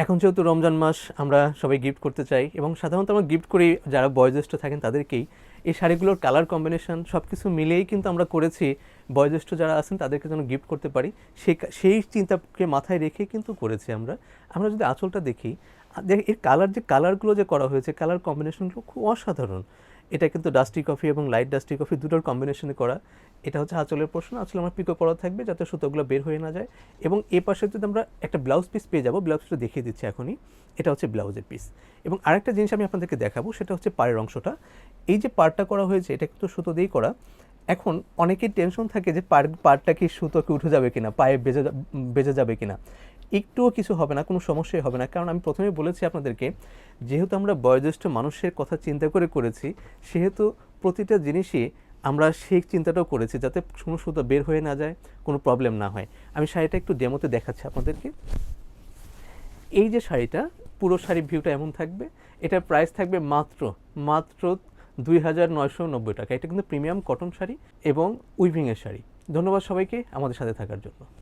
এখন যেহেতু রমজান মাস, আমরা সবাই গিফট করতে চাই এবং সাধারণত আমরা গিফট করি যারা বয়োজ্যেষ্ঠ থাকেন তাদেরকেই। এই শাড়িগুলোর কালার কম্বিনেশন সব কিছু মিলেই কিন্তু আমরা করেছি। বয়োজ্যেষ্ঠ যারা আছেন তাদেরকে যেন গিফট করতে পারি। সেই সেই চিন্তাকে মাথায় রেখে কিন্তু করেছি আমরা। আমরা যদি আঁচলটা দেখি দেখ- এর কালার যে কালারগুলো যে করা হয়েছে কালার কম্বিনেশনগুলো খুব অসাধারণ। এটা কিন্তু ডাস্টি কফি এবং লাইট ডাস্টি কফি দুটোর কম্বিনেশনে করা। এটা হচ্ছে আঁচলের প্রশ্ন আঁচলে আমার পিকো করা থাকবে যাতে সুতোগুলো বের হয়ে না যায়। এবং এ পাশে যদি আমরা একটা ব্লাউজ পিস পেয়ে যাব ব্লাউজ পিসটা দেখিয়ে দিচ্ছি এখনই। এটা হচ্ছে ব্লাউজের পিস এবং আরেকটা জিনিস আমি আপনাদেরকে দেখাবো, সেটা হচ্ছে পাড়ের অংশটা। এই যে পাড়টা করা হয়েছে, এটা কিন্তু সুতো দিয়েই করা। এখন অনেকেই টেনশন থাকে যে পার পাড়টা কি সুতো কি উঠে যাবে কিনা, পায়ে বেজে বেজে যাবে কিনা। একটুও কিছু হবে না, কোনো সমস্যাই হবে না। কারণ আমি প্রথমে বলেছি আপনাদেরকে, যেহেতু আমরা বয়োজ্যেষ্ঠ মানুষের কথা চিন্তা করে করেছি, সেহেতু প্রতিটা জিনিসই আমরা সেই চিন্তাটাও করেছি যাতে কোনো সুতো বের হয়ে না যায়, কোনো প্রবলেম না হয়। আমি শাড়িটা একটু ডেমোতে দেখাচ্ছি আপনাদেরকে। এই যে শাড়িটা, পুরো শাড়ি ভিউটা এমন থাকবে। এটার প্রাইস থাকবে মাত্র মাত্র দুই হাজার নয়শো নব্বই টাকা। এটা কিন্তু প্রিমিয়াম কটন শাড়ি এবং উইভিংয়ের শাড়ি। ধন্যবাদ সবাইকে আমাদের সাথে থাকার জন্য।